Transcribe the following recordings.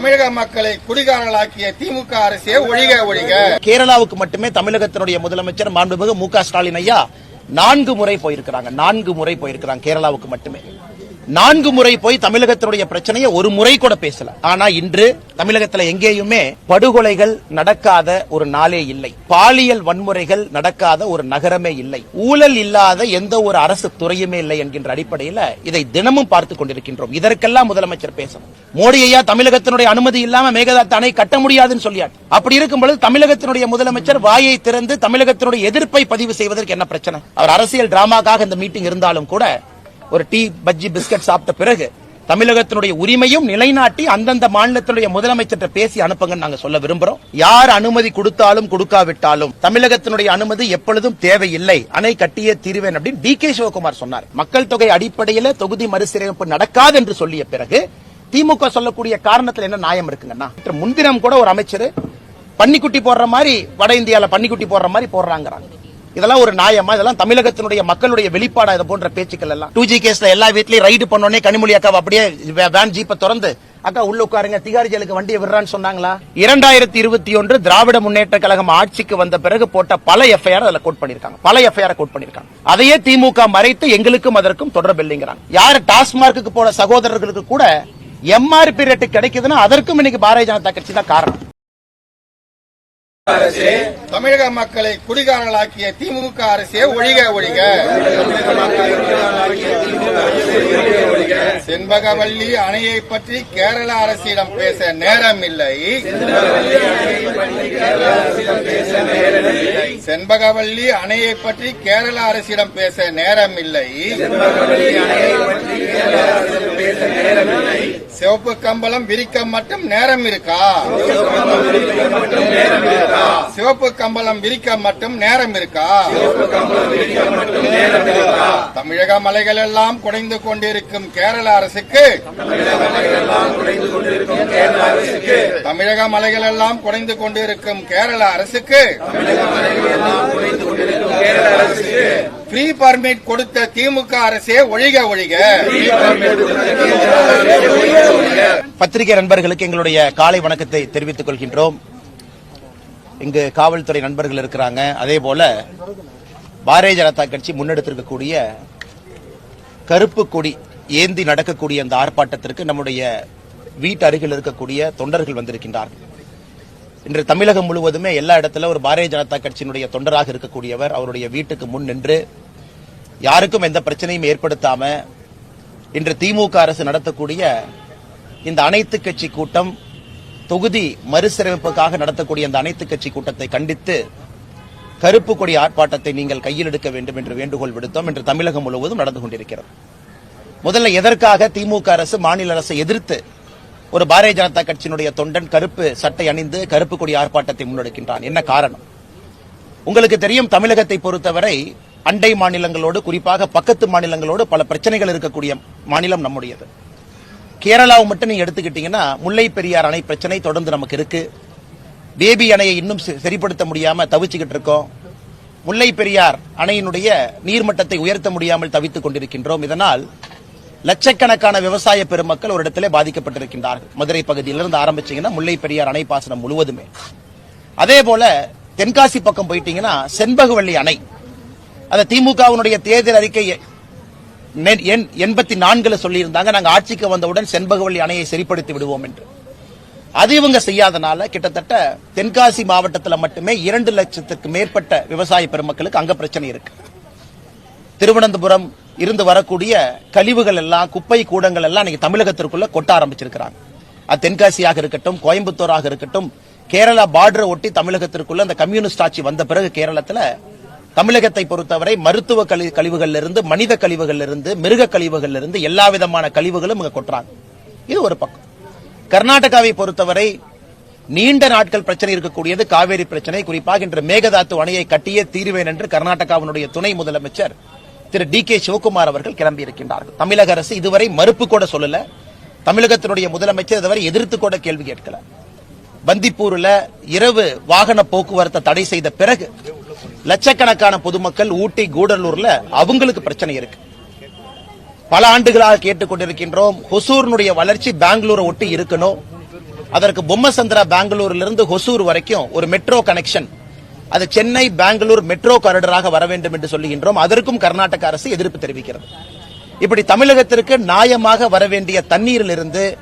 தமிழக மக்களை குடிகாரர்களாக்கிய திமுக அரசே ஒழிக ஒழிக. கேரளாவுக்கு மட்டுமே தமிழகத்தினுடைய முதலமைச்சர் மாண்புமிகு மு க ஸ்டாலின் ஐயா நான்கு முறை போயிருக்கிறாங்க. நான்கு முறை போயிருக்கிறாங்க கேரளாவுக்கு மட்டுமே. நான்கு முறை போய் தமிழகத்தினுடைய பிரச்சனையை ஒரு முறை கூட பேசல. ஆனா இன்று தமிழகத்துல எங்கேயுமே படுகொலைகள் நடக்காத ஒரு நாளே இல்லை. பாலியல் வன்முறைகள் நடக்காத ஒரு நகரமே இல்லை. ஊழல் இல்லாத எந்த ஒரு அரசு துறையுமே இல்லை என்கின்ற அடிப்படையில் இதை தினமும் பார்த்து கொண்டிருக்கின்றோம். இதற்கெல்லாம் முதலமைச்சர் பேசணும். மோடி ஐயா தமிழகத்தினுடைய அனுமதி இல்லாம மேகதாத்து அணை கட்ட முடியாதுன்னு சொல்லியார் அப்படி இருக்கும் பொழுது தமிழகத்தினுடைய முதலமைச்சர் வாயை திறந்து தமிழகத்தினுடைய எதிர்ப்பை பதிவு செய்வதற்கு என்ன பிரச்சனை? அவர் அரசியல் டிராமாக்காக இந்த மீட்டிங் இருந்தாலும் கூட ஒரு டீ பஜ்ஜி பிஸ்கட் சாப்பிட்ட பிறகு தமிழகத்தினுடைய உரிமையும் நிலைநாட்டி அந்தந்த மாநிலத்தினுடைய முதலமைச்சர்கிட்ட பேசி அனுப்புங்கன்னு நாங்க சொல்ல விரும்புறோம். யார் அனுமதி கொடுத்தாலும் கொடுக்காவிட்டாலும் தமிழகத்தினுடைய அனுமதி எப்பொழுதும் தேவையில்லை. அணை கட்டியே தீருவேன் அப்படின்னு டி கே சிவகுமார் சொன்னார். மக்கள் தொகை அடிப்படையில் தொகுதி மறுசீரமைப்பு நடக்காது என்று சொல்லிய பிறகு திமுக சொல்லக்கூடிய காரணத்துல என்ன நியாயம் இருக்குங்கன்னா முன்தினம் கூட ஒரு அமைச்சர் பன்னிக்குட்டி போடுற மாதிரி வட இந்தியால பன்னிக்குட்டி போடுற மாதிரி போடுறாங்கிறாங்க. இதெல்லாம் ஒரு நியாயமா? இதெல்லாம் தமிழகத்தினுடைய மக்களுடைய வெளிப்பாடா இது போன்ற பேச்சுக்கள் எல்லாம். டூ ஜி கேஸ்ல எல்லா வீட்லயும் ரைடு பண்ணோடனே கனிமொழி அக்கா அப்படியே வேன் ஜீப்பை திறந்து அக்கா உள்ள உட்காருங்க திகாரி ஜெயிலுக்கு வண்டியை விடுறான்னு சொன்னாங்களா? இரண்டாயிரத்தி இருபத்தி ஒன்று திராவிட முன்னேற்ற கழகம் ஆட்சிக்கு வந்த பிறகு போட்ட பல எஃப்ஐஆர் அதுல கோட் பண்ணிருக்காங்க பல எஃப்ஐஆர் கோட் பண்ணிருக்காங்க அதையே திமுக மறைத்து எங்களுக்கும் அதற்கும் தொடர்பு இல்லைங்கிறாங்க. யார் டாஸ்மார்க்கு போன சகோதரர்களுக்கு கூட எம்ஆர்பி ரேட்டு கிடைக்குதுன்னா அதற்கும் இன்னைக்கு பாரதிய ஜனதா கட்சி தான் காரணம். தமிழக மக்களை குடிகாரர்களாக்கிய திமுக அரசே ஒழிக ஒழிக. செண்பகவல்லி அணையை பற்றி கேரள அரசிடம் பேச நேரம் இல்லை செண்பகவல்லி அணையை பற்றி கேரள அரசிடம் பேச நேரம் இல்லை சிவப்பு கம்பளம் விரிக்க மட்டும் நேரம் இருக்கா? சிவப்பு கம்பளம் விரிக்க மட்டும் நேரம் இருக்கா? தமிழக மலைகள் எல்லாம் குடைந்து கொண்டிருக்கும் கேரள அரசுக்கு? தமிழக மலைகள் எல்லாம் குடைந்து கொண்டிருக்கும் கேரள அரசுக்கு? ஃப்ரீ பர்மிட் கொடுத்த திமுக அரசே ஒழிக ஒழிக. பத்திரிகை நண்பர்களுக்கு எங்களுடைய காலை வணக்கத்தை தெரிவித்துக் கொள்கின்றோம். இங்கு காவல்துறை நண்பர்கள் இருக்கிறாங்க. அதே போல பாரதிய ஜனதா கட்சி முன்னெடுத்திருக்கக்கூடிய கருப்பு கொடி ஏந்தி நடக்கக்கூடிய அந்த ஆர்ப்பாட்டத்திற்கு நம்முடைய வீட்டு அருகில் இருக்கக்கூடிய தொண்டர்கள் வந்திருக்கின்றார்கள். இன்று தமிழகம் முழுவதுமே எல்லா இடத்துல ஒரு பாரதிய ஜனதா கட்சியினுடைய தொண்டராக இருக்கக்கூடியவர் அவருடைய வீட்டுக்கு முன் நின்று யாருக்கும் எந்த பிரச்சனையும் ஏற்படுத்தாம இன்று திமுக அரசு நடத்தக்கூடிய இந்த அனைத்து கட்சி கூட்டம் தொகுதி மறுசீரமைப்புக்காக நடத்தக்கூடிய இந்த அனைத்து கட்சி கூட்டத்தை கண்டித்து கருப்பு கொடி ஆர்ப்பாட்டத்தை நீங்கள் கையில் எடுக்க வேண்டும் என்று வேண்டுகோள் விடுத்தோம். என்று தமிழகம் முழுவதும் நடந்து கொண்டிருக்கிறது. முதல்ல எதற்காக திமுக அரசு மாநில அரசை எதிர்த்து ஒரு பாரதிய ஜனதா கட்சியினுடைய தொண்டன் கருப்பு சட்டை அணிந்து கருப்பு கொடி ஆர்ப்பாட்டத்தை முன்னெடுக்கின்றான்? என்ன காரணம்? உங்களுக்கு தெரியும் தமிழகத்தை பொறுத்தவரை அண்டை மாநிலங்களோடு குறிப்பாக பக்கத்து மாநிலங்களோடு பல பிரச்சனைகள் இருக்கக்கூடிய மாநிலம் நம்முடையது. கேரளாவை மட்டும் நீங்க எடுத்துக்கிட்டீங்கன்னா முல்லை பெரியார் அணை பிரச்சனை தொடர்ந்து நமக்கு இருக்கு. பேபி அணையை இன்னும் சரிப்படுத்த முடியாம தவிச்சுக்கிட்டு இருக்கோம். முல்லை பெரியார் அணையினுடைய நீர்மட்டத்தை உயர்த்த முடியாமல் தவித்துக் கொண்டிருக்கின்றோம். இதனால் லட்சக்கணக்கான விவசாய பெருமக்கள் ஒரு இடத்திலே பாதிக்கப்பட்டிருக்கின்றார்கள். மதுரை பகுதியிலிருந்து ஆரம்பிச்சீங்கன்னா முல்லை பெரியார் அணை பாசனம் முழுவதுமே. அதே போல தென்காசி பக்கம் போயிட்டீங்கன்னா செண்பகவள்ளி அணை அந்த திமுகவினுடைய தேர்தல் அறிக்கையை எண்பத்தி நான்குல சொல்லியிருந்தாங்க. நாங்க ஆட்சிக்கு வந்தவுடன் செண்பகவல்லி அணையை சரிப்படுத்தி விடுவோம் என்று. அது இவங்க செய்யாதனால கிட்டத்தட்ட தென்காசி மாவட்டத்தில் மட்டுமே இரண்டு லட்சத்துக்கு மேற்பட்ட விவசாய பெருமக்களுக்கு அங்க பிரச்சனை இருக்கு. திருவனந்தபுரம் இருந்து வரக்கூடிய கழிவுகள் எல்லாம் குப்பை கூடங்கள் எல்லாம் இன்னைக்கு தமிழகத்திற்குள்ள கொட்ட ஆரம்பிச்சிருக்கிறாங்க. அது தென்காசியாக இருக்கட்டும் கோயம்புத்தூராக இருக்கட்டும் கேரளா பார்டரை ஒட்டி தமிழகத்திற்குள்ள அந்த கம்யூனிஸ்ட் ஆட்சி வந்த பிறகு கேரளத்தில் தமிழகத்தை பொறுத்தவரை மருத்துவ கழி கழிவுகள்ல இருந்து மனித கழிவுகள்ல இருந்து மிருக கழிவுகள்ல இருந்து எல்லா விதமான கழிவுகளும் இங்க கொட்டுறாங்க. இது ஒரு பக்கம். கர்நாடகாவை பொறுத்தவரை நீண்ட நாட்கள் பிரச்சனை இருக்கக்கூடியது காவேரி பிரச்சனை. குறிப்பாக இன்று மேகதாத்து அணையை கட்டியே தீருவேன் என்று கர்நாடகாவினுடைய துணை முதலமைச்சர் திரு டி கே சிவகுமார் அவர்கள் கிளம்பி இருக்கின்றார்கள் தமிழக அரசு இதுவரை மறுப்பு கூட சொல்லல. தமிழகத்தினுடைய முதலமைச்சர் இதுவரை எதிர்த்து கூட கேள்வி கேட்கல. பந்திப்பூர்ல இரவு வாகன போக்குவரத்தை தடை செய்த பிறகு லட்சக்கணக்கான பொதுமக்கள் ஊட்டி கூடலூர்ல அவங்களுக்கு பிரச்சனை இருக்கு. பல ஆண்டுகளாக கேட்டுக்கொண்டிருக்கின்றோம் ஹொசூர்னுடைய வளர்ச்சி பெங்களூரை ஒட்டி இருக்கணும். அதற்கு பொம்மசந்திரா பெங்களூர்ல இருந்து ஹொசூர் வரைக்கும் ஒரு மெட்ரோ கனெக்ஷன். அது சென்னை பெங்களூர் மெட்ரோ காரிடராக வர வேண்டும் என்று சொல்லுகின்றோம். அதற்கும் கர்நாடக அரசு எதிர்ப்பு தெரிவிக்கிறது. இப்படி தமிழகத்திற்கு நியாயமாக வர வேண்டிய தண்ணீரிலிருந்து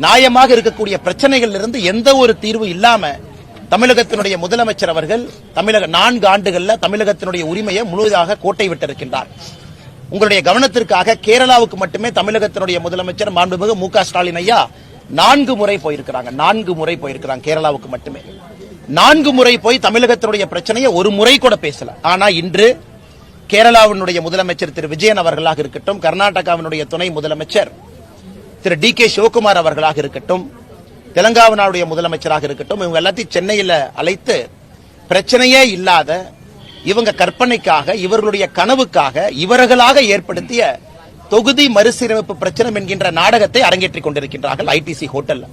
நியாயமாக இருக்கக்கூடிய பிரச்சனைகள் இருந்து எந்த ஒரு தீர்வு இல்லாம தமிழகத்தினுடைய முதலமைச்சர் அவர்கள் தமிழக நான்கு ஆண்டுகளில் தமிழகத்தினுடைய உரிமையை முழுவதாக கோட்டை விட்டிருக்கின்றார். உங்களுடைய கவனத்திற்காக கேரளாவுக்கு மட்டுமே தமிழகத்தினுடைய முதலமைச்சர் மாண்புமிகு மு க ஸ்டாலின் ஐயா நான்கு முறை போயிருக்கிறாங்க. நான்கு முறை போயிருக்கிறாங்க கேரளாவுக்கு மட்டுமே. நான்கு முறை போய் தமிழகத்தினுடைய பிரச்சனையை ஒரு முறை கூட பேசல. ஆனா இன்று கேரளாவினுடைய முதலமைச்சர் திரு விஜயன் அவர்களாக இருக்கட்டும் கர்நாடகாவினுடைய துணை முதலமைச்சர் திரு டி கே சிவகுமார் அவர்களாக இருக்கட்டும் தெலங்கானாவுடைய முதலமைச்சராக இருக்கட்டும் இவங்க எல்லாத்தையும் சென்னையில் அழைத்து பிரச்சனையே இல்லாத இவங்க கற்பனைக்காக இவர்களுடைய கனவுக்காக இவர்களாக ஏற்படுத்திய தொகுதி மறுசீரமைப்பு பிரச்சனை என்கின்ற நாடகத்தை அரங்கேற்றிக் கொண்டிருக்கின்றார்கள் ஐடிசி ஹோட்டல்ல.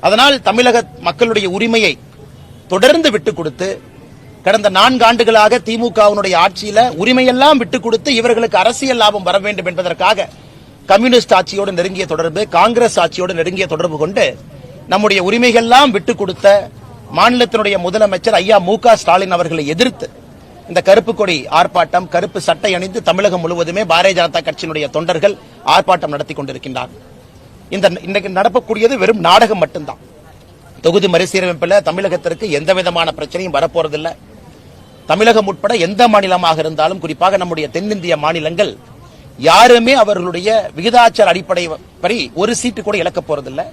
அதனால் தமிழக மக்களுடைய உரிமையை தொடர்ந்து விட்டுக் கொடுத்து கடந்த நான்கு ஆண்டுகளாக திமுகவினுடைய ஆட்சியில உரிமையெல்லாம் விட்டுக் கொடுத்து இவர்களுக்கு அரசியல் லாபம் வர வேண்டும் என்பதற்காக கம்யூனிஸ்ட் ஆட்சியோடு நெருங்கிய தொடர்பு காங்கிரஸ் ஆட்சியோடு நெருங்கிய தொடர்பு கொண்டு நம்முடைய உரிமைகள்லாம் விட்டுக் கொடுத்த மாநிலத்தினுடைய முதலமைச்சர் ஐயா மு ஸ்டாலின் அவர்களை எதிர்த்து இந்த கருப்பு கொடி ஆர்ப்பாட்டம் கருப்பு சட்டை அணிந்து தமிழகம் முழுவதுமே பாரதிய ஜனதா கட்சியினுடைய தொண்டர்கள் ஆர்ப்பாட்டம் நடத்தி கொண்டிருக்கின்றார்கள் இந்த இன்றைக்கு நடக்கக்கூடியது வெறும் நாடகம் மட்டும்தான். தொகுதி மறுசீரமைப்பில் தமிழகத்திற்கு எந்த விதமான பிரச்சனையும் வரப்போறதில்லை. தமிழகம் உட்பட எந்த மாநிலமாக இருந்தாலும் குறிப்பாக நம்முடைய தென்னிந்திய மாநிலங்கள் யாருமே அவர்களுடைய விகிதாச்சார அடிப்படை படி ஒரு சீட்டு கூட இழக்க போறதில்லை.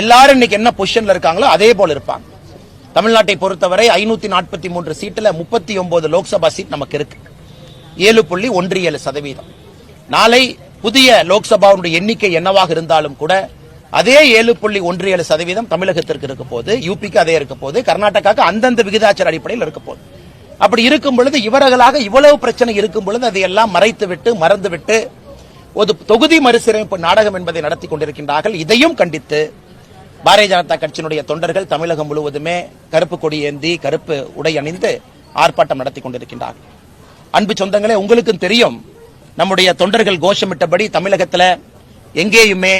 எல்லாரும் இன்னைக்கு என்ன பொசிஷன்ல இருக்காங்களோ அதே போல இருப்பாங்க. தமிழ்நாட்டை பொறுத்தவரை ஐநூத்தி நாற்பத்தி மூன்று சீட்டுல முப்பத்தி ஒன்பது லோக்சபா சீட் நமக்கு இருக்கு. ஏழு புள்ளி ஒன்று ஏழு சதவீதம். நாளை புதிய லோக்சபாவுடைய எண்ணிக்கை என்னவாக இருந்தாலும் கூட அதே ஏழு புள்ளி ஒன்று ஏழு சதவீதம் தமிழகத்திற்கு இருக்க போது யூபிக்கு அதே இருக்க போது கர்நாடகாவுக்கு அந்தந்த விகிதாச்சார அடிப்படையில் இருக்க போகுது அப்படி இருக்கும் பொழுது இவர்களாக இவ்வளவு பிரச்சனை இருக்கும் பொழுது அதையெல்லாம் மறைத்து விட்டு மறந்துவிட்டு ஒரு தொகுதி மறுசீரமைப்பு நாடகம் என்பதை நடத்தி கொண்டிருக்கின்றார்கள். இதையும் கண்டித்து பாரதிய ஜனதா கட்சியினுடைய தொண்டர்கள் தமிழகம் முழுவதுமே கருப்பு கொடி ஏந்தி கருப்பு உடை அணிந்து ஆர்ப்பாட்டம் நடத்தி கொண்டிருக்கின்றார்கள். அன்பு சொந்தங்களே உங்களுக்கும் தெரியும் நம்முடைய தொண்டர்கள் கோஷமிட்டபடி தமிழகத்தில் எங்கேயுமே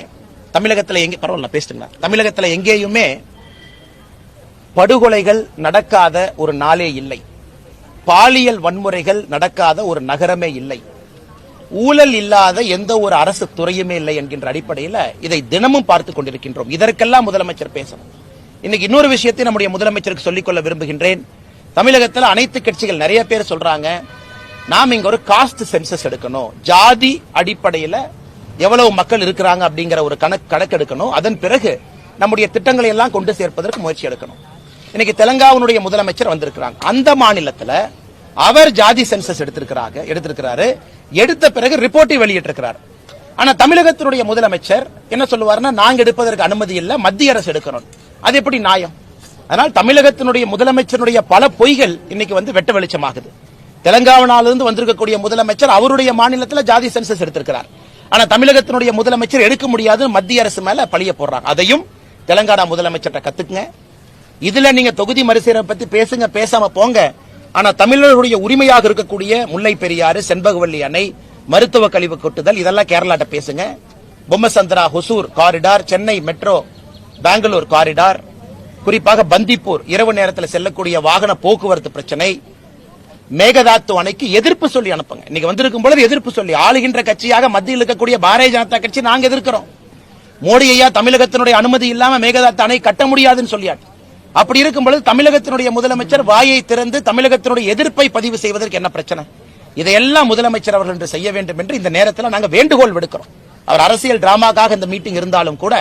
தமிழகத்தில் எங்கே பரவாயில்ல பேசுங்க தமிழகத்தில் எங்கேயுமே படுகொலைகள் நடக்காத ஒரு நாளே இல்லை. பாலியல் வன்முறைகள் நடக்காத ஒரு நகரமே இல்லை. ஊழல் இல்லாத எந்த ஒரு அரசு துறையுமே இல்லை என்கின்ற அடிப்படையில் இதை தினமும் பார்த்து கொண்டிருக்கின்றோம். இதற்கெல்லாம் முதலமைச்சர் பேசணும். இன்னைக்கு இன்னொரு விஷயத்தை நம்முடைய முதலமைச்சருக்கு சொல்லிக்கொள்ள விரும்புகின்றேன். தமிழகத்தில் அனைத்து கட்சிகள் நிறைய பேர் சொல்றாங்க நாம் இங்க ஒரு காஸ்ட் சென்சஸ் எடுக்கணும். ஜாதி அடிப்படையில் எவ்வளவு மக்கள் இருக்கிறாங்க அப்படிங்கிற ஒரு கணக்கு கணக்கு எடுக்கணும் அதன் பிறகு நம்முடைய திட்டங்களை எல்லாம் கொண்டு சேர்ப்பதற்கு முயற்சி எடுக்கணும். இன்னைக்கு தெலங்கானாவுடைய முதலமைச்சர் வந்திருக்கிறாங்க. அந்த மாநிலத்தில் அவர் ஜாதி சென்சஸ் எடுத்திருக்கிறாங்க எடுத்திருக்கிறாரு. எடுத்த பிறகு ரிப்போர்ட்டை வெளியிட்டிருக்கிறார். ஆனா தமிழகத்தினுடைய முதலமைச்சர் என்ன சொல்லுவாருன்னா நாங்க எடுப்பதற்கு அனுமதி இல்லை மத்திய அரசு எடுக்கணும். அது எப்படி நியாயம்? அதனால் தமிழகத்தினுடைய முதலமைச்சருடைய பல பொய்கள் இன்னைக்கு வந்து வெட்ட வெளிச்சமாகுது. தெலங்கானாவிலிருந்து வந்திருக்கக்கூடிய முதலமைச்சர் அவருடைய மாநிலத்தில் ஜாதி சென்சஸ் எடுத்திருக்கிறார். ஆனா தமிழகத்தினுடைய முதலமைச்சர் எடுக்க முடியாது மத்திய அரசு மேல பழிய போடுறாங்க. அதையும் தெலங்கானா முதலமைச்சர்கிட்ட கத்துக்குங்க. இதுல நீங்க தொகுதி மறுசீரமை பத்தி பேசுங்க பேசாம போங்க. ஆனா தமிழர்களுடைய உரிமையாக இருக்கக்கூடிய முல்லை பெரியாறு செண்பகவல்லி அணை மருத்துவ கழிவு கொட்டுதல் இதெல்லாம் கேரளாட்ட பேசுங்க. Bommasandra Hosur corridor Chennai metro Bengaluru corridor குறிப்பாக பந்திப்பூர் இரவு நேரத்தில் செல்லக்கூடிய வாகன போக்குவரத்து பிரச்சனை. மேகதாத்து அணைக்கு எதிர்ப்பு சொல்லி அனுப்புங்க. இன்னைக்கு வந்திருக்கும் பொழுது எதிர்ப்பு சொல்லி ஆளுகின்ற கட்சியாக மத்தியில் இருக்கக்கூடிய பாரதிய ஜனதா கட்சி நாங்க எதிர்க்கிறோம். மோடி ஐயா தமிழகத்தினுடைய அனுமதி இல்லாம மேகதாத்து அணை கட்ட முடியாதுன்னு சொல்லியாட்டு அப்படி இருக்கும் பொழுது தமிழகத்தினுடைய முதலமைச்சர் வாயை திறந்து தமிழகத்தினுடைய எதிர்ப்பை பதிவு செய்வதற்கு என்ன பிரச்சனை? இதையெல்லாம் முதலமைச்சர் அவர்கள் என்று செய்ய வேண்டும் என்று இந்த நேரத்தில் நாங்க வேண்டுகோள் விடுக்கிறோம். அவர் அரசியல் டிராமாக்காக இந்த மீட்டிங் இருந்தாலும் கூட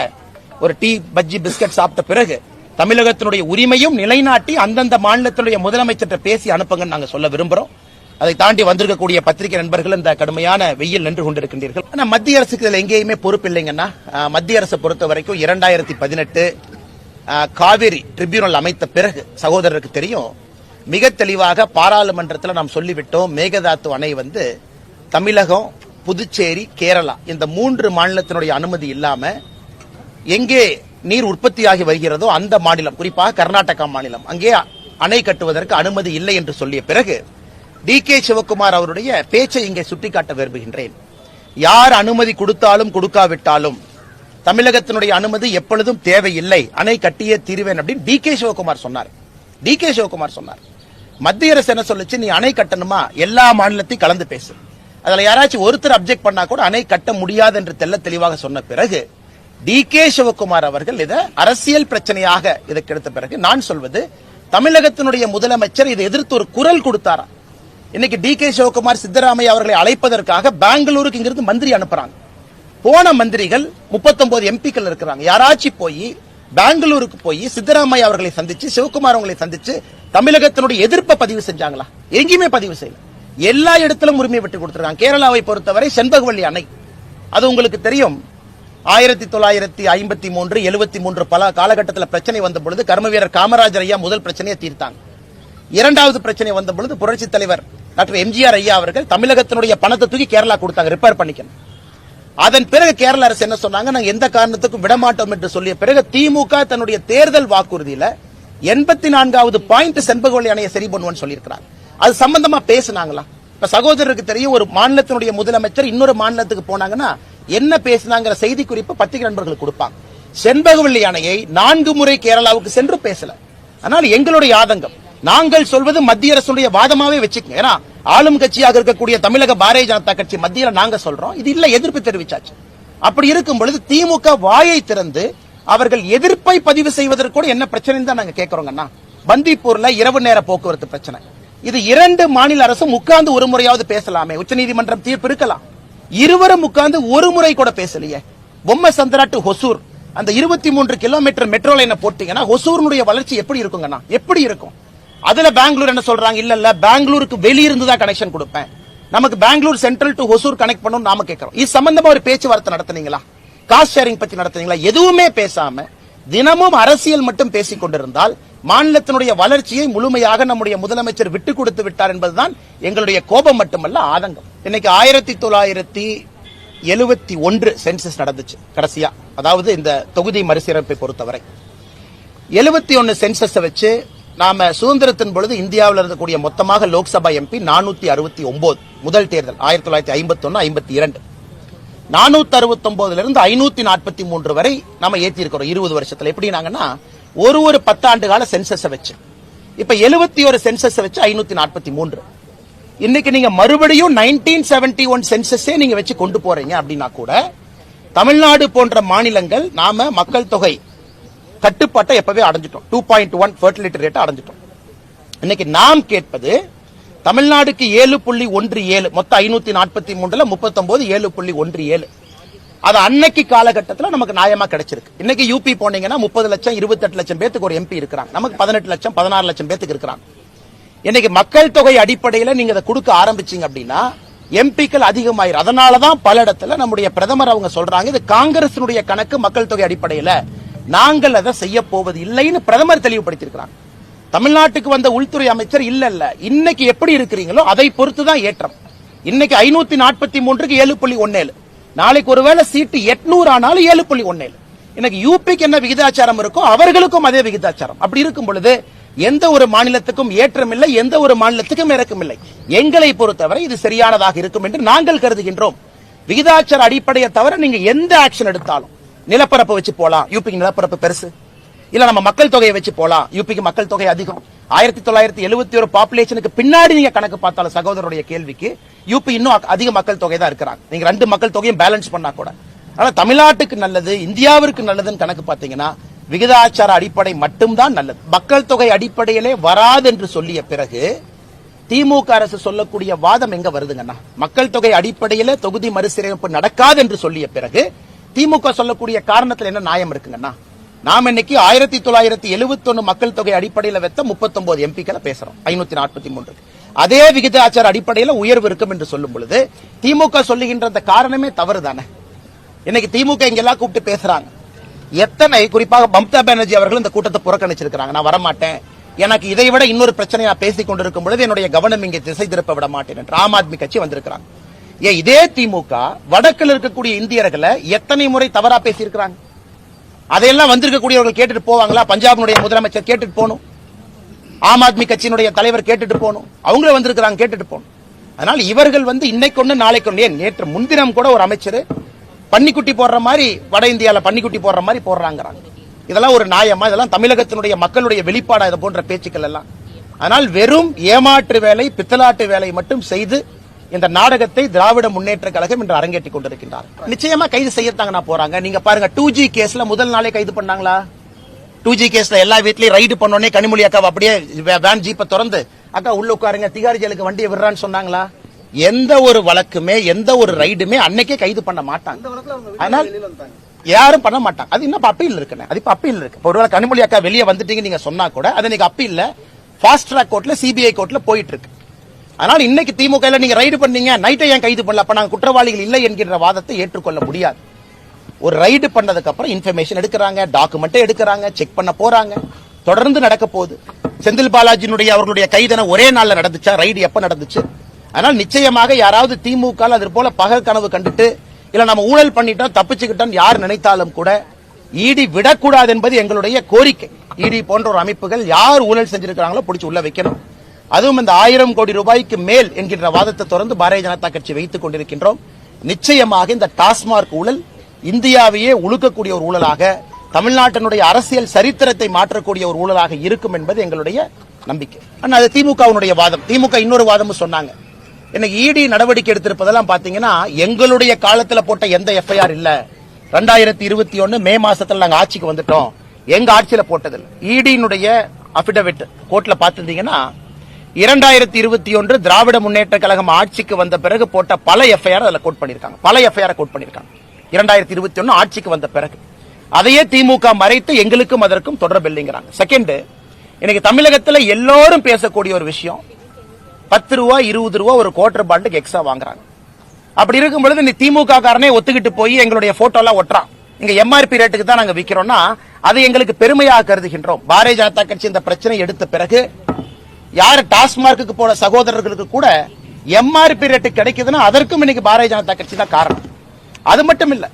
ஒரு டீ பஜ்ஜி பிஸ்கட் சாப்பிட்ட பிறகு தமிழகத்தினுடைய உரிமையும் நிலைநாட்டி அந்தந்த மாநிலத்தினுடைய முதலமைச்சர்கிட்ட பேசி அனுப்புங்கன்னு நாங்க சொல்ல விரும்புறோம். அதை தாண்டி வந்திருக்கக்கூடிய பத்திரிகை நண்பர்கள் இந்த கடுமையான வெயில் நின்று கொண்டிருக்கின்றீர்கள். ஆனா மத்திய அரசுக்கு இதில் எங்கேயுமே பொறுப்பு இல்லைங்கன்னா மத்திய அரசை பொறுத்த வரைக்கும் இரண்டாயிரத்தி பதினெட்டு காவிரி ட்ரிபியூனல் அமைத்த பிறகு சகோதரருக்கு தெரியும். மிக தெளிவாக பாராளுமன்றத்தில் நாம் சொல்லிவிட்டோம் மேகதாத்து அணை வந்து தமிழகம் புதுச்சேரி கேரளா இந்த மூன்று மாநிலத்தினுடைய அனுமதி இல்லாம எங்கே நீர் உற்பத்தியாகி வருகிறதோ அந்த மாநிலம் குறிப்பாக கர்நாடகா மாநிலம் அங்கே அணை கட்டுவதற்கு அனுமதி இல்லை என்று சொல்லிய பிறகு டி கே சிவகுமார் அவருடைய பேச்சை இங்கே சுட்டிக்காட்ட விரும்புகின்றேன். யார் அனுமதி கொடுத்தாலும் கொடுக்காவிட்டாலும் தமிழகத்தினுடைய அனுமதி எப்பொழுதும் தேவையில்லை. அணை கட்டியே தீருவேன் அப்படின்னு டி கே சிவகுமார் சொன்னார். டி கே சிவகுமார் சொன்னார். மத்திய அரசு என்ன சொல்லுச்சு? நீ அணை கட்டணுமா? எல்லா மாநிலத்தையும் கலந்து பேசு. அதுல யாராச்சும் ஒருத்தர் அப்செக்ட் பண்ணா கூட அணை கட்ட முடியாது என்று தெள்ள தெளிவாக சொன்ன பிறகு டி கே சிவகுமார் அவர்கள் இதை அரசியல் பிரச்சனையாக இதற்கு எடுத்த பிறகு நான் சொல்வது தமிழகத்தினுடைய முதலமைச்சர் இதை எதிர்த்து ஒரு குரல் கொடுத்தாரா இன்னைக்கு டி கே சிவகுமார் சித்தராமையா அவர்களை அழைப்பதற்காக பெங்களூருக்கு இங்கிருந்து மந்திரி அனுப்புறாங்க. போன மந்திரிகள் 39 எம்பிக்கள் இருக்கிறாங்க. யாராச்சும் போய் பெங்களூருக்கு போய் சித்தராமையா அவர்களை சந்திச்சு சிவகுமார் அவங்களை சந்திச்சு தமிழகத்தினுடைய எதிர்ப்பை பதிவு செஞ்சாங்களா? எங்கேயுமே பதிவு செய்யல. எல்லா இடத்திலும் உரிமை விட்டு கொடுத்துருக்காங்க. கேரளாவை பொறுத்தவரை செண்பகவல்லி அணை. அது உங்களுக்கு தெரியும். ஆயிரத்தி தொள்ளாயிரத்தி ஐம்பத்தி மூன்று எழுபத்தி மூன்று பல காலகட்டத்தில் பிரச்சனை வந்த பொழுது கர்ம வீரர் காமராஜர் ஐயா முதல் பிரச்சனையை தீர்த்தாங்க. இரண்டாவது பிரச்சனை வந்த பொழுது புரட்சி தலைவர் டாக்டர் எம்ஜிஆர் ஐயா அவர்கள் தமிழகத்தினுடைய பணத்தை தூக்கி கேரளா கொடுத்தாங்க. ரிப்பேர் பண்ணிக்கணும். அதன் பிறகு கேரள அரசு என்ன சொன்னாங்க? நாங்க எந்த காரணத்துக்கும் விடமாட்டோம் என்று சொல்லிய பிறகு திமுக தன்னுடைய தேர்தல் வாக்குறுதியில எண்பத்தி நான்காவது பாயிண்ட் செண்பகவல்லி அணையை சரி பண்ணுவோம்னு சொல்லியிருக்கிறாங்க. அது சம்பந்தமா பேசினாங்களா? இப்ப சகோதரருக்கு தெரியும் ஒரு மாநிலத்தினுடைய முதலமைச்சர் இன்னொரு மாநிலத்துக்கு போனாங்கன்னா என்ன பேசினாங்கிற செய்தி குறிப்பு பத்திரிகை நண்பர்களுக்கு கொடுப்பாங்க. செண்பகவல்லி அணையை நான்கு முறை கேரளாவுக்கு சென்று பேசல. ஆனால் எங்களுடைய ஆதங்கம் நாங்கள் சொல்வது மத்திய அரசுடைய வாதமாவே வச்சுக்கோங்க. ஏன்னா ஆளும் கட்சியாக இருக்கக்கூடிய தமிழக பாரதிய ஜனதா கட்சி மத்தியில நாங்க சொல்றோம். இது இல்ல எதிர்ப்பு தெரிவிச்சாச்சு. அப்படி இருக்கும் பொழுது திமுக வாயை திறந்து அவர்கள் எதிர்ப்பை பதிவு செய்வதற்கு கூட என்ன பிரச்சனை தான் நாங்க கேட்கறோங்கண்ணா பந்திப்பூர்ல இரவு நேர போக்குவரத்து பிரச்சனை. இது இரண்டு மாநில அரசும் உட்கார்ந்து ஒரு முறையாவது பேசலாமே. உச்சநீதிமன்றம் தீர்ப்பு இருக்கலாம். இருவரும் உட்கார்ந்து ஒரு முறை கூட பேசலையே. பொம்மை சந்திரா டு ஹொசூர். அந்த இருபத்தி மூன்று கிலோமீட்டர் மெட்ரோ லைனை போட்டீங்கன்னா ஹொசூர்னுடைய வளர்ச்சி எப்படி இருக்குங்கண்ணா எப்படி இருக்கும்? அதுல பெங்களூர் என்ன சொல்றாங்க? இல்ல இல்ல பெங்களூருக்கு வெளியிருந்து தான் கனெக்ஷன் கொடுப்பேன். நமக்கு Bengaluru central to Hosur connect பண்ணணும் நாம கேட்கிறோம். இது சம்பந்தமா ஒரு பேச்சுவார்த்தை நடத்துனீங்களா? காஸ்ட் ஷேரிங் பத்தி நடத்துனீங்களா? எதுவுமே பேசாம தினமும் அரசியல் மட்டும் பேசிக் கொண்டிருந்தால் மாநிலத்தினுடைய வளர்ச்சியை முழுமையாக நம்முடைய முதலமைச்சர் விட்டு கொடுத்து விட்டார் என்பதுதான் எங்களுடைய கோபம் மட்டுமல்ல ஆதங்கம். இன்னைக்கு ஆயிரத்தி தொள்ளாயிரத்தி எழுபத்தி ஒன்று சென்சஸ் நடந்துச்சு கடைசியா. அதாவது இந்த தொகுதி மறுசீரமைப்பை பொறுத்தவரை. எழுபத்தி ஒன்னு சென்சஸ் வச்சு நாம சுதந்திரத்தின் பொழுது இந்தியாவில் இருக்கக்கூடிய மொத்தமாக லோக்சபா எம்பி நானூத்தி அறுபத்தி ஒன்பது முதல் தேர்தல் ஆயிரத்தி தொள்ளாயிரத்தி ஐம்பத்தி ஒன்னு ஐம்பத்தி இரண்டு. நானூத்தி அறுபத்தி ஒன்பதுல இருந்து ஐநூத்தி நாற்பத்தி மூன்று வரை நம்ம ஏத்தி இருக்கிறோம் இருபது வருஷத்துல. எப்படினாங்கன்னா ஒரு ஒரு பத்தாண்டு கால சென்சஸ் வச்சு. இப்ப எழுபத்தி ஒரு சென்சஸ் வச்சு ஐநூத்தி நாற்பத்தி மூன்று. இன்னைக்கு நீங்க மறுபடியும் நைன்டீன் செவன்டி ஒன் சென்சஸே நீங்க வச்சு கொண்டு போறீங்க அப்படின்னா கூட தமிழ்நாடு போன்ற மாநிலங்கள் நாம மக்கள் தொகை கட்டுப்பாட்டை எப்பவே அடைஞ்சிட்டோம். Two point one fertility rate அடைஞ்சிட்டோம். இன்னைக்கு நாம் கேட்பது தமிழ்நாடுக்கு ஏழு புள்ளி ஒன்று ஏழு மொத்தம் ஐநூத்தி நாற்பத்தி மூன்றுல முப்பத்தொன்பது ஏழு புள்ளி ஒன்று ஏழு. அது அன்னைக்கு காலகட்டத்தில் நமக்கு நியாயமா கிடைச்சிருக்கு. இன்னைக்கு யூபி போனீங்கன்னா முப்பது லட்சம் இருபத்தெட்டு லட்சம் பேத்துக்கு ஒரு எம்பி இருக்கிறாங்க. நமக்கு பதினெட்டு லட்சம் பதினாறு லட்சம் பேத்துக்கு இருக்கிறாங்க. இன்னைக்கு மக்கள் தொகை அடிப்படையில் நீங்க அதை கொடுக்க ஆரம்பிச்சீங்க அப்படின்னா எம்பிக்கள் அதிகமாயிரும். அதனாலதான் பல இடத்துல நம்முடைய பிரதமர் அவங்க சொல்றாங்க இது காங்கிரசினுடைய கணக்கு மக்கள் தொகை அடிப்படையில். நாங்கள் அதை செய்ய போவது இல்லைன்னு பிரதமர் தெளிவுபடுத்தியிருக்கிறாங்க. தமிழ்நாட்டுக்கு வந்த உள்துறை அமைச்சர் இல்ல இல்ல. இன்னைக்கு எப்படி இருக்கிறீங்களோ அதை பொறுத்து தான் ஏற்றம். இன்னைக்கு ஐநூத்தி நாற்பத்தி மூன்றுக்கு ஏழு புள்ளி ஒன்னேழு. நாளைக்கு ஒருவேளை சீட்டு எட்நூறு ஆனாலும் ஏழு புள்ளி ஒன்னேழு. இன்னைக்கு யூபிக்கு என்ன விகிதாச்சாரம் இருக்கோ அவர்களுக்கும் அதே விகிதாச்சாரம். அப்படி இருக்கும் பொழுது எந்த ஒரு மாநிலத்துக்கும் ஏற்றம் இல்லை எந்த ஒரு மாநிலத்துக்கும் இறக்கம் இல்லை. எங்களை பொறுத்தவரை இது சரியானதாக இருக்கும் என்று நாங்கள் கருதுகின்றோம். விகிதாச்சார அடிப்படையை தவிர நீங்க எந்த ஆக்ஷன் எடுத்தாலும் நிலப்பரப்பு வச்சு போலாம். யூபிக்கு நிலப்பரப்பு பெருசு. இல்ல நம்ம மக்கள் தொகையை வச்சு போலாம். யூபிக்கு மக்கள் தொகை அதிகம். ஆயிரத்தி தொள்ளாயிரத்தி எழுபத்தி ஒரு பாப்புலேஷனுக்கு பின்னாடி நீங்க கணக்கு பார்த்தாலும் சகோதரருடைய கேள்விக்கு யூபி இன்னும் அதிக மக்கள் தொகை தான் இருக்கிறாங்க. நீங்க ரெண்டு மக்கள் தொகையும் பேலன்ஸ் பண்ணா கூட. ஆனா தமிழ்நாட்டுக்கு நல்லது இந்தியாவிற்கு நல்லதுன்னு கணக்கு பார்த்தீங்கன்னா விகிதாச்சார அடிப்படை மட்டும்தான் நல்லது. மக்கள் தொகை அடிப்படையிலே வராது என்று சொல்லிய பிறகு திமுக அரசு சொல்லக்கூடிய வாதம் எங்க வருதுங்கன்னா மக்கள் தொகை அடிப்படையில தொகுதி மறுசீரமைப்பு நடக்காது என்று சொல்லிய பிறகு திமுக சொல்லக்கூடிய காரணத்துல என்ன நியாயம் இருக்குங்கன்னா நாம் இன்னைக்கு ஆயிரத்தி தொள்ளாயிரத்தி எழுபத்தி ஒன்று மக்கள் தொகை அடிப்படையில வைத்த முப்பத்தொன்பது எம்பிக்களை பேசுறோம். ஐநூத்தி நாற்பத்தி மூன்று அதே விகிதாச்சார அடிப்படையில உயர்வு இருக்கும் என்று சொல்லும் பொழுது திமுக சொல்லுகின்ற அந்த காரணமே தவறு தானே இன்னைக்கு திமுக இங்கெல்லாம் கூப்பிட்டு பேசுறாங்க. எத்தனை குறிப்பாக மம்தா பானர்ஜி அவர்கள் இந்த கூட்டத்தை புறக்கணிச்சிருக்கிறாங்க. நான் வரமாட்டேன். எனக்கு இதை விட இன்னொரு பிரச்சனை நான் பேசிக் கொண்டிருக்கும் பொழுது என்னுடைய கவனம் இங்கே திசை திருப்ப விட மாட்டேன் என்று ஆம் ஆத்மி கட்சி வந்திருக்கிறாங்க. ஏன் இதே திமுக வடக்கில் இருக்கக்கூடிய இந்தியர்களை எத்தனை முறை தவறா பேசியிருக்கிறாங்க? அதையெல்லாம் வந்திருக்கக்கூடியவர்கள் கேட்டுட்டு போவாங்களா? பஞ்சாபினுடைய முதலமைச்சர் கேட்டுட்டு போகணும். ஆம் ஆத்மி கட்சியினுடைய தலைவர் கேட்டுட்டு போகணும். அவங்களே வந்திருக்கிறாங்க கேட்டுட்டு போகணும். அதனால இவர்கள் வந்து இன்னைக்கு ஒண்ணு நாளைக்கு ஒண்ணு. ஏன் நேற்று முன்தினம் கூட ஒரு அமைச்சர் பன்னிக்குட்டி போடுற மாதிரி வட இந்தியாவில் பன்னிக்குட்டி போடுற மாதிரி போடுறாங்கிறாங்க. இதெல்லாம் ஒரு நியாயமா? இதெல்லாம் தமிழகத்தினுடைய மக்களுடைய வெளிப்பாடா? இது போன்ற பேச்சுக்கள் எல்லாம். ஆனால் வெறும் ஏமாற்று வேலை பித்தலாட்டு வேலை மட்டும் செய்து இந்த நாடகத்தை திராவிட முன்னேற்ற கழகம் இன்று அரங்கேற்றிக் கொண்டிருக்கின்றார். நிச்சயமா கைது செய்யத்தாங்க நான் போறாங்க. நீங்க பாருங்க டூ ஜி கேஸ்ல முதல் நாளே கைது பண்ணாங்களா? டூ ஜி கேஸ்ல எல்லா வீட்லயும் ரைடு பண்ணோடனே கனிமொழி அக்கா அப்படியே வேன் ஜீப்பை திறந்து அக்கா உள்ள உட்காருங்க திகாரி ஜெயிலுக்கு வண்டியை விடுறான்னு சொன்னாங்களா? எந்த ஒரு வழக்குமே எந்த ஒரு ரைடுமே அன்னைக்கே கைது பண்ண மாட்டாங்க. ஆனால் யாரும் பண்ண மாட்டாங்க. அது இன்னும் அப்பீல் இருக்குண்ணே. அது இப்ப அப்பீல் இருக்கு. ஒருவேளை கனிமொழி அக்கா வெளியே வந்துட்டீங்க நீங்க சொன்னா கூட அது இன்னைக்கு அப்பீல்ல ஃபாஸ்ட் ட்ராக் கோர்ட்ல சிபிஐ கோர்ட்ல போயிட்டு இருக்கு. அதனால இன்னைக்கு திமுக நீங்க ரைடு பண்ணீங்க நைட்டை ஏன் கைது பண்ணல? அப்ப நாங்க குற்றவாளிகள் இல்லை என்கின்ற வாதத்தை ஏற்றுக்கொள்ள முடியாது. ஒரு ரைடு பண்ணதுக்கு அப்புறம் இன்ஃபர்மேஷன் எடுக்கிறாங்க டாக்குமெண்ட் எடுக்கிறாங்க செக் பண்ண போறாங்க. தொடர்ந்து நடக்க போகுது. செந்தில் பாலாஜியினுடைய அவர்களுடைய கைதனை ஒரே நாள்ல நடந்துச்சா? ரைடு எப்ப நடந்துச்சு? அதனால் நிச்சயமாக யாராவது திமுக அது போல பகல் கனவு கண்டுட்டு இல்ல நம்ம ஊழல் பண்ணிட்டோம் தப்பிச்சுக்கிட்டோம் யார் நினைத்தாலும் கூட இடி விடக்கூடாது என்பது எங்களுடைய கோரிக்கை. இடி போன்ற ஒரு அமைப்புகள் யார் ஊழல் செஞ்சிருக்கிறாங்களோ பிடிச்சு உள்ள வைக்கணும். அதுவும் இந்த ஆயிரம் கோடி ரூபாய்க்கு மேல் என்கின்ற வாதத்தை தொடர்ந்து பாரதிய ஜனதா கட்சி வைத்துக் கொண்டிருக்கின்றோம். நிச்சயமாக இந்த டாஸ்மார்க் ஊழல் இந்தியாவையே உழுக்கக்கூடிய ஒரு ஊழலாக தமிழ்நாட்டினுடைய அரசியல் சரித்திரத்தை மாற்றக்கூடிய ஒரு ஊழலாக இருக்கும் என்பது எங்களுடைய நம்பிக்கை. ஆனால் அது திமுகவினுடைய வாதம். திமுக இன்னொரு வாதமும் சொன்னாங்க. இன்னைக்கு இடி நடவடிக்கை எடுத்திருப்பதெல்லாம் பாத்தீங்கன்னா எங்களுடைய காலத்துல போட்ட எந்த எஃப்ஐஆர் இல்ல. ரெண்டாயிரத்தி இருபத்தி ஒன்னு மே மாசத்துல நாங்க ஆட்சிக்கு வந்துட்டோம். எங்க ஆட்சியில போட்டதில்லை. இடியினுடைய அபிடவிட் கோர்ட்ல பாத்திருந்தீங்கன்னா இரண்டாயிரத்தி இருபத்தி ஒன்று திராவிட முன்னேற்ற கழகம் ஆட்சிக்கு வந்த பிறகு போட்ட பல எஃப்ஐஆர் அதில் கோட் பண்ணியிருக்காங்க. பல எஃப்ஐஆர் கோட் பண்ணியிருக்காங்க. இரண்டாயிரத்தி இருபத்தி ஒன்று ஆட்சிக்கு வந்த பிறகு. அதையே திமுக மறைத்து எங்களுக்கும் அதற்கும் தொடர்பு இல்லைங்கிறாங்க. செகண்ட் இன்னைக்கு தமிழகத்தில் எல்லோரும் பேசக்கூடிய ஒரு விஷயம் பத்து ரூபா இருபது ரூபா ஒரு குவார்டர் பாண்டுக்கு எக்ஸ்ட்ரா வாங்குறாங்க. அப்படி இருக்கும் பொழுது நீ திமுக காரனே ஒத்துக்கிட்டு போய் எங்களுடைய போட்டோலாம் ஒட்டுறான். இங்க எம்ஆர்பி ரேட்டுக்கு தான் நாங்க விற்கிறோம்னா அது எங்களுக்கு பெருமையாக கருதுகின்றோம். பாரதிய ஜனதா கட்சி இந்த பிரச்சனை எடுத்த பிறகு யார் டாஸ்மார்க்கு போன சகோதரர்களுக்கு கூட எம்ஆர்பி ரேட்டு கிடைக்குதுன்னா அதற்கும் இன்னைக்கு பாரதிய ஜனதா கட்சி தான் காரணம். அது மட்டும் இல்ல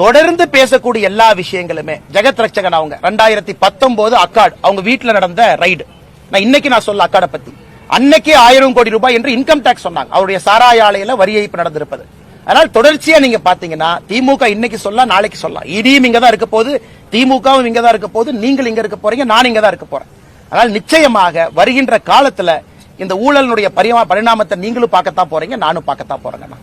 தொடர்ந்து பேசக்கூடிய எல்லா விஷயங்களுமே ஜெகத் ரட்சகன் அவங்க ரெண்டாயிரத்தி பத்தொன்பது அக்காட் அவங்க வீட்டில் நடந்த ரைடு நான் இன்னைக்கு நான் சொல்ல அக்காடை பத்தி. அன்னைக்கே ஆயிரம் கோடி ரூபாய் என்று இன்கம் டாக்ஸ் சொன்னாங்க. அவருடைய சாராய ஆலையில வரி ஏய்ப்பு நடந்திருப்பது. அதனால் தொடர்ச்சியா நீங்க பாத்தீங்கன்னா திமுக இன்னைக்கு சொல்ல நாளைக்கு சொல்லலாம் இடியும் இங்க தான் இருக்க போகுது திமுகவும் இங்க தான் இருக்க போகுது நீங்கள் இங்க இருக்க போறீங்க நான் இங்க தான் இருக்க போறேன். அதனால் நிச்சயமாக வருகின்ற காலத்தில் இந்த ஊழலினுடைய பரிமா பரிணாமத்தை நீங்களும் பார்க்கத்தான் போறீங்க நானும் பார்க்கத்தான் போறேங்கண்ணா.